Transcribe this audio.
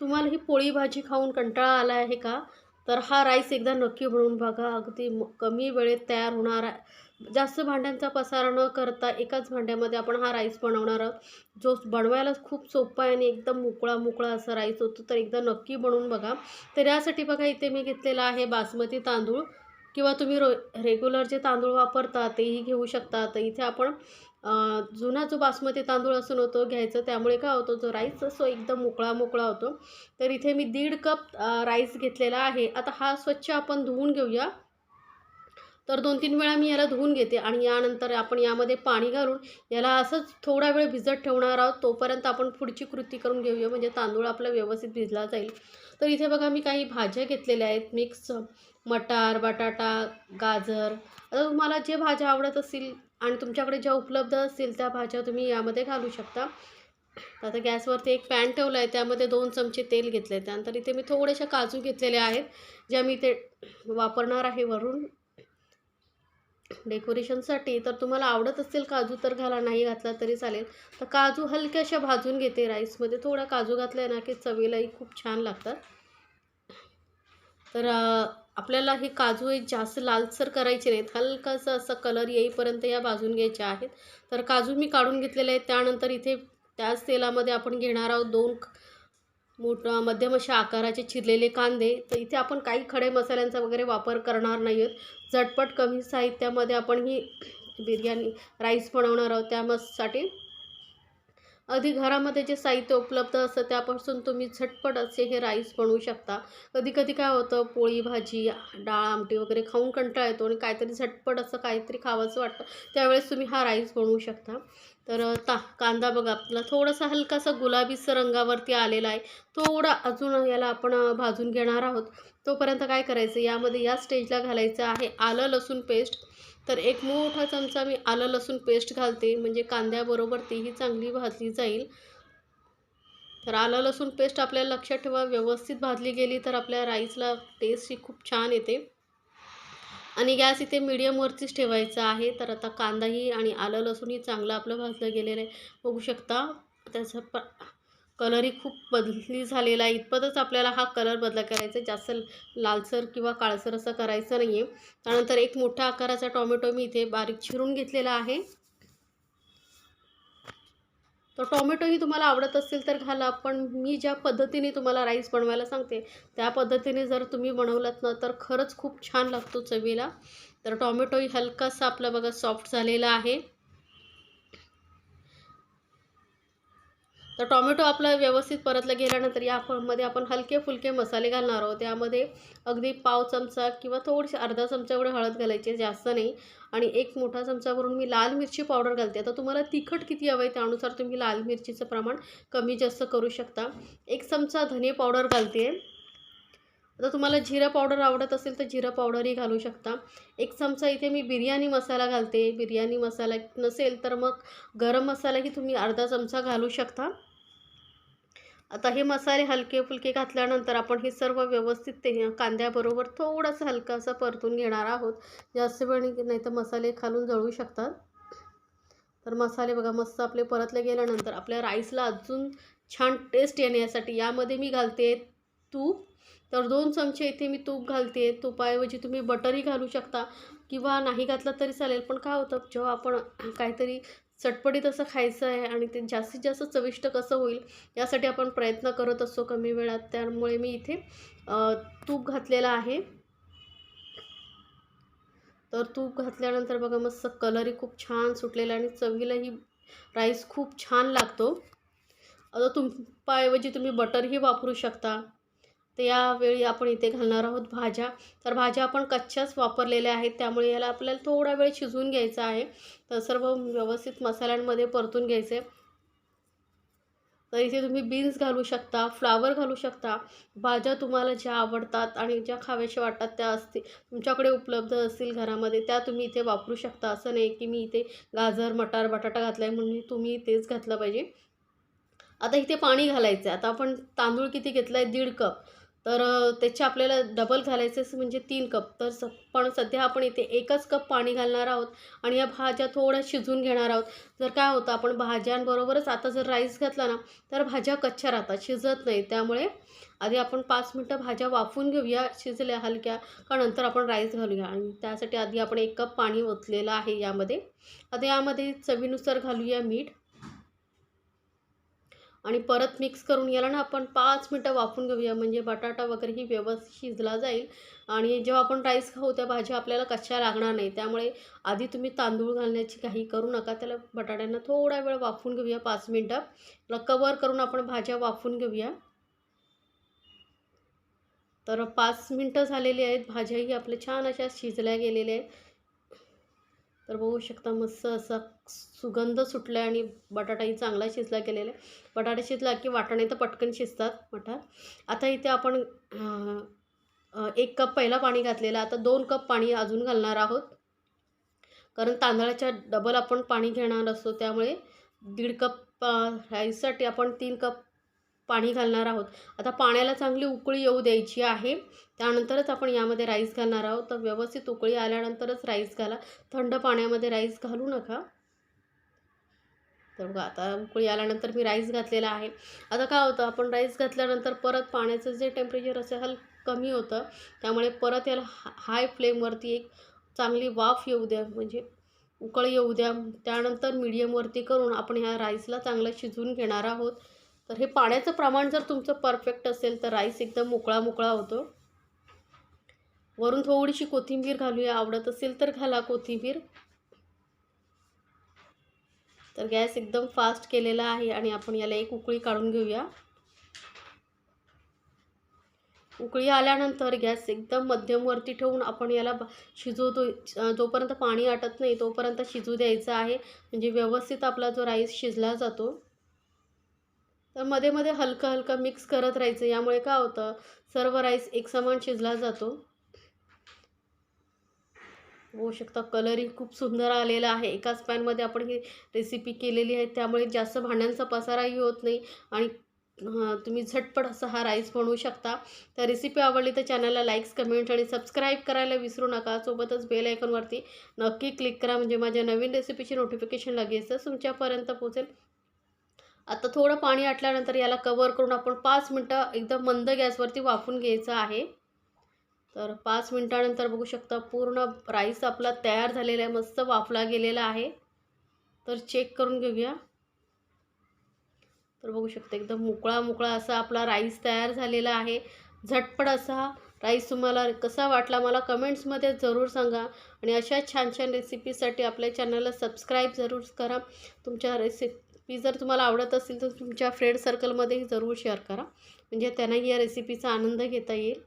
तुम्हाला ही पोळी भाजी खाऊन कंटाळा आला आहे का? तर हा राईस एकदा नक्की बनवून बघा. अगदी म कमी वेळेत तयार होणार आहे. जास्त भांड्यांचा पसारा न करता एकाच भांड्यामध्ये आपण हा राईस बनवणार आहोत. जो बनवायला खूप सोपा आहे आणि एकदम मोकळा मोकळा असा राईस होतो तर एकदा नक्की बनवून बघा. तर यासाठी बघा इथे मी घेतलेला आहे बासमती तांदूळ. किंवा तुम्ही रो रेग्युलर जे तांदूळ वापरता तेही घेऊ शकता. तर इथे आपण जुना जो बासमती तांदूळ असून होतो घ्यायचं त्यामुळे काय होतो जो राईस असतो एकदम मोकळा मोकळा होतो. तर इथे मी दीड कप राईस घेतलेला आहे. आता हा स्वच्छ आपण धुवून घेऊया. तर दोन तीन वेळा मी याला धुवून घेते आणि यानंतर आपण यामध्ये पाणी घालून याला असंच थोडा वेळ भिजत ठेवणार आहोत. तोपर्यंत आपण पुढची कृती करून घेऊया म्हणजे तांदूळ आपला व्यवस्थित भिजला जाईल. तर इथे बघा मी काही भाज्या घेतलेल्या आहेत. मिक्स मटार बटाटा गाजर. आता तुम्हाला जे भाज्या आवडत असतील आणि तुमच्याकडे ज्या उपलब्ध असतील त्या भाज्या तुम्ही यामध्ये घालू शकता. आता गॅसवरती एक पॅन ठेवला आहे त्यामध्ये दोन चमचे तेल घेतले त्यानंतर इथे मी थोड्याशा काजू घेतलेले आहेत ज्या मी ते वापरणार आहे वरून. डेकोरेशनसाठी तर तुम्हाला आवडत असेल काजू तर घाला नाही घातला तरी चालेल. तर काजू हलक्याशा भाजून घेते राईसमध्ये. थोडा काजू घातला ना की चवीलाही खूप छान लागतात. तर आपल्याला हे काजू आहेत जास्त लालसर करायचे नाहीत. हलकासा असा कलर येईपर्यंत या भाजून घ्यायच्या आहेत. तर काजू मी काढून घेतलेले आहेत. त्यानंतर इथे त्याच तेलामध्ये आपण घेणार आहोत दोन मोठ मोठा मध्यम अशा आकाराचे चिरलेले कांदे. तर इथे आपण काही खडे मसाल्यांचा वगैरे वापर करणार नाही आहोत झटपट कमी साहित्यामध्ये आपण ही बिर्याणी राईस बनवणार आहोत. त्यासाठी अगदी घरामध्ये जे साहित्य उपलब्ध असतं त्यापासून तुम्ही झटपट असे हे राईस बनवू शकता. कधी कधी काय होतं पोळी भाजी डाळ आमटी वगैरे खाऊन कंटाळा येतो आणि काहीतरी झटपट असं काहीतरी खावंसं वाटतं. त्यावेळेस तुम्ही हा राईस बनवू शकता. तर ता कांदा बघा आपला थोडासा हलकासा गुलाबीसर रंगावरती आलेला आहे. थोडा अजून याला आपण भाजून घेणार आहोत. तोपर्यंत काय करायचं यामध्ये या स्टेजला घालायचं आहे आलं लसूण पेस्ट तर एक मोठा चमचा मी आलं लसूण पेस्ट घालते. म्हणजे कांद्याबरोबर तीही चांगली भाजली जाईल. तर आलं लसूण पेस्ट आपल्याला लक्षात ठेवा. व्यवस्थित भाजली गेली तर आपल्या राईसला टेस्ट ही खूप छान येते. आणि गॅस इथे मिडियमवरतीच ठेवायचा आहे. तर आता कांदाही आणि आलं लसूणही चांगलं आपलं भाजलं गेलेलं आहे. बघू शकता त्याचा प कलरही खूप बदली झालेला आहे. इतपतच आपल्याला हा कलर बदला करायचा आहे. जास्त लालसर किंवा काळसर असं करायचं नाही आहे त्यानंतर एक मोठ्या आकाराचा टॉमॅटो मी इथे बारीक चिरून घेतलेला आहे. तर टॉमॅटोही तुम्हाला आवडत असेल तर घाला पण मी ज्या पद्धतीने तुम्हाला राईस बनवायला सांगते त्या पद्धतीने जर तुम्ही बनवलात ना तर खरंच खूप छान लागतो चवीला. तर टॉमॅटोही हलकासा आपला बघा सॉफ्ट झालेला आहे. तर टॉमॅटो आपला व्यवस्थित परतला गेल्यानंतर यामध्ये आपण हलके फुलके मसाले घालणार आहोत. त्यामध्ये अगदी पाव चमचा किंवा थोडीशी अर्धा चमचा एवढे हळद घालायची जास्त नाही. आणि एक मोठा चमचा भरून मी लाल मिरची पावडर घालते. आता तुम्हाला तिखट किती हवं आहे त्यानुसार तुम्ही लाल मिरचीचं प्रमाण कमी जास्त करू शकता. एक चमचा धने पावडर घालते. आता तुम्हाला जिरा पावडर आवडत असेल तर जिरा पावडरही घालू शकता. एक चमचा इथे मी बिर्याणी मसाला घालते. बिर्याणी मसाला नसेल तर मग गरम मसालाही तुम्ही अर्धा चमचा घालू शकता. आता हे मसाले हलके फुलके घातल्यानंतर आपण हे सर्व व्यवस्थित ते कांद्याबरोबर थोडंसं हलका असं परतून घेणार आहोत. जास्त वेळ नाही तर मसाले खालून जळू शकतात. तर मसाले बघा मस्त आपले परतले गेल्यानंतर आपल्या राईसला अजून छान टेस्ट येण्यासाठी यामध्ये मी घालते तूप. तर दोन चमचे इथे मी तूप घालते. तुपाऐवजी तुम्ही बटरही घालू शकता. किंवा नाही घातलं तरी चालेल पण काय होतं जेव्हा आपण काहीतरी चटपटीत असं खायचं आहे आणि ते जास्तीत जास्त चविष्ट कसं होईल यासाठी आपण प्रयत्न करत असतो कमी वेळात. त्यामुळे मी इथे तूप घातलेलं आहे. तर तूप घातल्यानंतर बघा मस्त कलरही खूप छान सुटलेला आणि चवीलाही राईस खूप छान लागतो. आता तुपाऐवजी तुम्ही बटरही वापरू शकता. तर यावेळी आपण इथे घालणार आहोत भाज्या. तर भाज्या आपण कच्च्याच वापरलेल्या आहेत. त्यामुळे याला आपल्याला थोडा वेळ शिजवून घ्यायचा आहे. तर सर्व व्यवस्थित मसाल्यांमध्ये परतून घ्यायचे. तर इथे तुम्ही बीन्स घालू शकता फ्लावर घालू शकता. भाज्या तुम्हाला ज्या आवडतात आणि ज्या खाव्याशा वाटतात त्या असतील तुमच्याकडे उपलब्ध असतील घरामध्ये त्या तुम्ही इथे वापरू शकता. असं नाही की मी इथे गाजर मटार बटाटा घातला आहे म्हणून तुम्ही तेच घातलं पाहिजे. आता इथे पाणी घालायचं आहे आता आपण तांदूळ किती घेतला आहे दीड कप. तर त्याचे आपल्याला डबल घालायचे म्हणजे तीन कप तर स पण सध्या आपण इथे एकच कप पाणी घालणार आहोत आणि या भाज्या थोड्या शिजून घेणार आहोत. जर काय होतं आपण भाज्यांबरोबरच आता जर राईस घातला ना तर भाज्या कच्च्या राहतात शिजत नाही. त्यामुळे आधी आपण पाच मिनटं भाज्या वाफून घेऊया शिजल्या हलक्या का नंतर आपण राईस घालूया. आणि त्यासाठी आधी आपण एक कप पाणी ओतलेलं आहे यामध्ये. आता यामध्ये चवीनुसार घालूया मीठ. आणि परत मिक्स करून याला ना आपण पाच मिनटं वाफून घेऊया. म्हणजे बटाटा वगैरे ही व्यवस्थित शिजला जाईल. आणि जेव्हा आपण राईस खाऊ त्या भाज्या आपल्याला कशा लागणार नाही. त्यामुळे आधी तुम्ही तांदूळ घालण्याची काही करू नका. त्याला बटाट्यांना थोडा वेळ वाफून घेऊया पाच मिनटं. त्याला कवर करून आपण भाज्या वाफून घेऊया. तर पाच मिनटं झालेली आहेत. भाज्याही आपल्या छान अशा शिजल्या गेलेल्या आहेत. तर बघू शकता मस्त असा सुगंध सुटला आहे आणि बटाटाही चांगला शिजला गेलेला आहे. बटाटा शिजला की वाटाणे तर पटकन शिजतात मटार आता इथे आपण एक कप पहिला पाणी घातलेलं आता दोन कप पाणी अजून घालणार आहोत. कारण तांदळाच्या डबल आपण पाणी घेणार असतो. त्यामुळे दीड कप राईससाठी आपण तीन कप पाणी घालणार आहोत. आता पाण्याला चांगली उकळी येऊ द्यायची आहे. त्यानंतरच आपण यामध्ये राईस घालणार आहोत. तर व्यवस्थित उकळी आल्यानंतरच राईस घाला. थंड पाण्यामध्ये राईस घालू नका. तर बघा आता उकळी आल्यानंतर मी राईस घातलेला आहे. आता काय होतं आपण राईस घातल्यानंतर परत पाण्याचं जे टेम्परेचर असेल हल कमी होतं. त्यामुळे परत याला हा हाय फ्लेमवरती एक चांगली वाफ येऊ द्या. म्हणजे उकळी येऊ द्या. त्यानंतर मीडियमवरती करून आपण ह्या राईसला चांगलं शिजवून घेणार आहोत. तर हे पाण्याचं प्रमाण जर तुमचं परफेक्ट असेल तर राईस एकदम मोकळा मोकळा होतो. वरून थोडीशी कोथिंबीर घालूया. आवडत असेल तर घाला कोथिंबीर. तर गॅस एकदम फास्ट केलेला आहे आणि आपण याला एक उकळी काढून घेऊया. उकळी आल्यानंतर गॅस एकदम मध्यमवरती ठेवून आपण याला ब- शिजवतो जोपर्यंत पाणी आटत नाही तोपर्यंत शिजू द्यायचं आहे. म्हणजे व्यवस्थित आपला जो राईस शिजला जातो. तर मध्ये मध्ये हलकं हलकं मिक्स करत राहायचं. यामुळे काय होतं सर्व राईस एकसमान शिजला जातो. होऊ शकता. कलरही खूप सुंदर आलेला आहे. एकाच पॅनमध्ये आपण ही रेसिपी केलेली आहे. त्यामुळे जास्त भांड्यांचा पसाराही होत नाही. आणि तुम्ही झटपट असा हा राईस बनवू शकता. तर रेसिपी आवडली तर चॅनलला लाईक्स कमेंट आणि सबस्क्राईब करायला विसरू नका. सोबतच बेल आयकॉनवरती नक्की क्लिक करा. म्हणजे माझ्या नवीन रेसिपीची नोटिफिकेशन लगेचच तुमच्यापर्यंत पोहोचेल. आता थोडं पाणी आटल्यानंतर याला कवर करून आपण पाच मिनटं एकदम मंद गॅसवरती वाफून घ्यायचं आहे. तर पाच मिनटानंतर बघू शकता पूर्ण राईस आपला तयार झालेला आहे मस्त वाफला गेलेला आहे. तर चेक करून घेऊया. तर बघू शकता एकदम मोकळा मोकळा असा आपला राईस तयार झालेला आहे. झटपट असा राईस तुम्हाला कसा वाटला मला कमेंट्समध्ये जरूर सांगा आणि अशा छान छान रेसिपीसाठी आपल्या चॅनलला सबस्क्राईब जरूर करा. तुमच्या रेसिपी जर तुम्हाला आवडत असेल तर तुमच्या फ्रेंड सर्कलमध्येही जरूर शेअर करा. म्हणजे त्यांनाही या रेसिपीचा आनंद घेता येईल.